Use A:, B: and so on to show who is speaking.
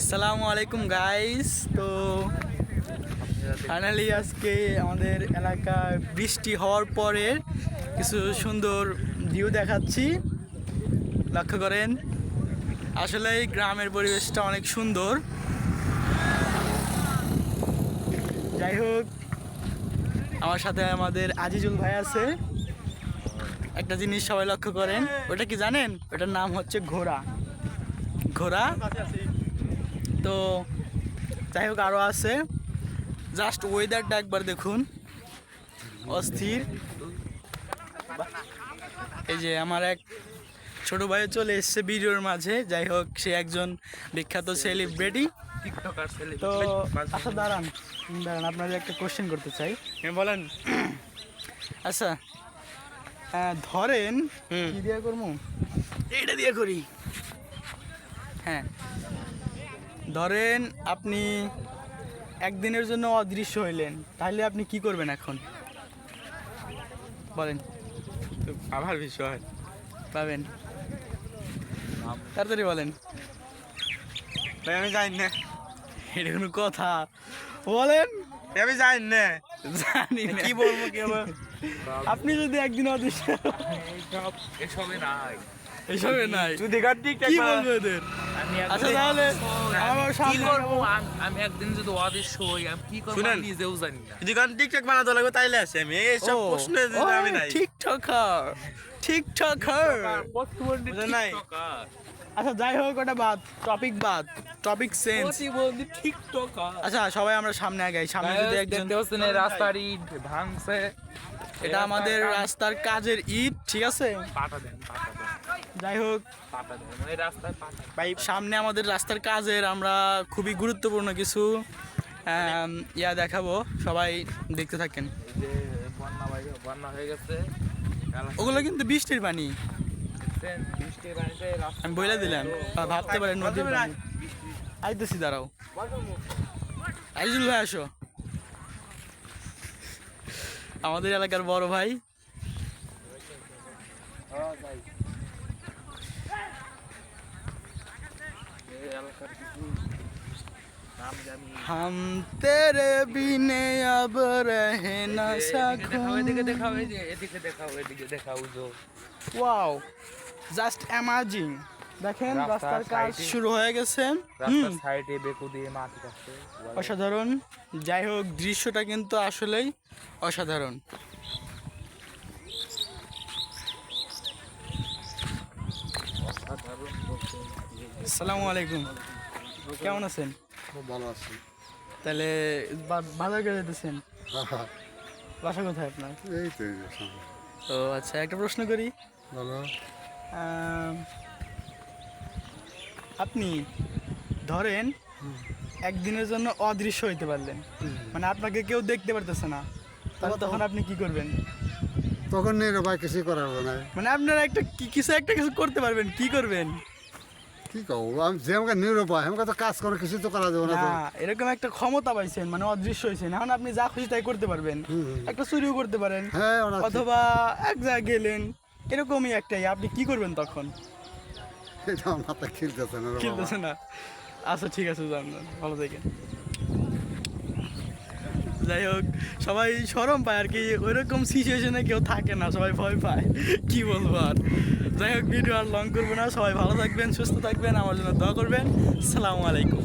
A: আসসালামু আলাইকুম গাইস তো ফাইনালি আজকে আমাদের এলাকায় বৃষ্টি হওয়ার পরে কিছু সুন্দর ভিউ দেখাচ্ছি। লক্ষ্য করেন, আসলে গ্রামের পরিবেশটা অনেক সুন্দর। যাই হোক, আমার সাথে আমাদের আজিজুল ভাই আছে। একটা জিনিস সবাই লক্ষ্য করেন, ওটা কি জানেন? ওটার নাম হচ্ছে ঘোড়া। ঘোড়া? তো যাই হোক আরও আছে। জাস্ট ওয়েদারটা একবার দেখুন। অস্থির। এই যে আমার এক ছোট ভাই চলে এসছে ভিডিওর মাঝে। যাই হোক সে একজন বিখ্যাত সেলিব্রিটি তো আচ্ছা দাঁড়ান। দাঁড়ান আপনাদের একটা কোশ্চেন করতে চাই। বলেন। আচ্ছা ধরেন কি দিয়ে করব? এইটা দিয়ে করি হ্যাঁ ধরেন আপনি একদিনের জন্য অদৃশ্য হইলেন তাহলে আপনি কি করবেন এখন? বলেন।
B: আমার বিষয়।
A: পাবেন। তাড়াতাড়ি বলেন।
B: ভাই আমি জানি না।
A: এটা কোনো কথা। বলেন।
B: আমি জানি না।
A: জানি না।
B: কি বলব কি বলব
A: আপনি যদি একদিন অদৃশ্য
B: এসবে নাই।
A: এসবে নাই।
B: তুই দেখার ঠিক
A: কি বলব এদের? আচ্ছা তাহলে আমার
B: কি করব? আমি একদিন যদি অদৃশ্য হই আমি কি করব? নিজেও জানি না।
C: যদি গান টিকটক বানাতে লাগবে তাইলে আসি আমি। এইসব
A: ও,
C: আমি নাই।
B: TikToker
C: TikToker. নাই?
A: আচ্ছা যাই হোক ওটা বাদ। টপিক বাদ। টপিক সেন্স
B: প্রতিবন্ধী টিকটকার।
A: আচ্ছা সবাই আমরা সামনে আগাই। সামনে যদি একজন
B: রাস্তার ইট ভাঙছে।
A: এটা আমাদের রাস্তার কাজের ইট ঠিক আছে?
B: দেন পাটা দেন।
A: যাই হোক, ভাই, সামনে আমাদের রাস্তার কাজের আমরা খুবই গুরুত্বপূর্ণ কিছু ইয়া দেখাবো, সবাই দেখতে থাকেন।
B: বন্যা
A: ওগুলো কিন্তু বৃষ্টির পানি। আমি বলে দিলাম ভাবতে পারেন নদীর পানি। আইতেছি, দাঁড়াও। আইজুল ভাই, আসো। আমাদের এলাকার বড় ভাই
B: এই এলাকার কিছু নাম জানি
A: हम तेरे बिने अब रह ना
B: দেখাও এদিকে
A: सकूं
B: দেখাও এই যে এদিকে দেখাও এদিকে দেখাও যে
A: ওয়াও জাস্ট অ্যামাজিং দেখেন
B: রাস্তার
A: রাস্তার কাজ
B: সাইডে-
A: শুরু হয়ে গেছে
B: রাস্তার
A: হুম,
B: সাইডে বেকু দিয়ে মাটি কাটছে
A: অসাধারণ যাই হোক দৃশ্যটা কিন্তু আসলেই অসাধারণ
B: অসাধারণ বলতে
A: আসসালামু আলাইকুম কেমন আছেন?
D: খুব ভালো আছি।
A: তাহলে বাজার করে যেতেছেন? বাসা কোথায় আপনার?
D: এই তো।
A: তো আচ্ছা একটা প্রশ্ন করি।
D: বলো।
A: আপনি ধরেন একদিনের জন্য অদৃশ্য হইতে পারলেন। মানে আপনাকে কেউ দেখতে পারতেছে না। তাহলে তখন আপনি কি করবেন?
D: তখন ভাই কিছু করার না।
A: মানে আপনারা একটা কি- কিছু একটা কিছু করতে পারবেন। কি করবেন?
D: কি কব আমি যে আমাকে নিরুপায় আমাকে তো কাজ করে কিছু তো করা যাবে না
A: না এরকম একটা ক্ষমতা পাইছেন মানে অদৃশ্য হয়েছেন এখন আপনি যা খুশি তাই করতে পারবেন। একটা চুরিও করতে পারেন।
D: হ্যাঁ
A: অথবা এক জায়গায় গেলেন এরকমই একটাই। আপনি কি করবেন তখন?
D: এটা মাথায় খেলতেছে না
A: খেলতেছে না। আচ্ছা ঠিক আছে যান, ভালো থাকেন। যাই হোক, সবাই সরম পায় আর কি, ওইরকম সিচুয়েশনে কেউ থাকে না, সবাই ভয় পায়, কি বলব আর। যাই হোক ভিডিও আর লং করব না, সবাই ভালো থাকবেন, সুস্থ থাকবেন, আমার জন্য দোয়া করবেন। সালামু আলাইকুম।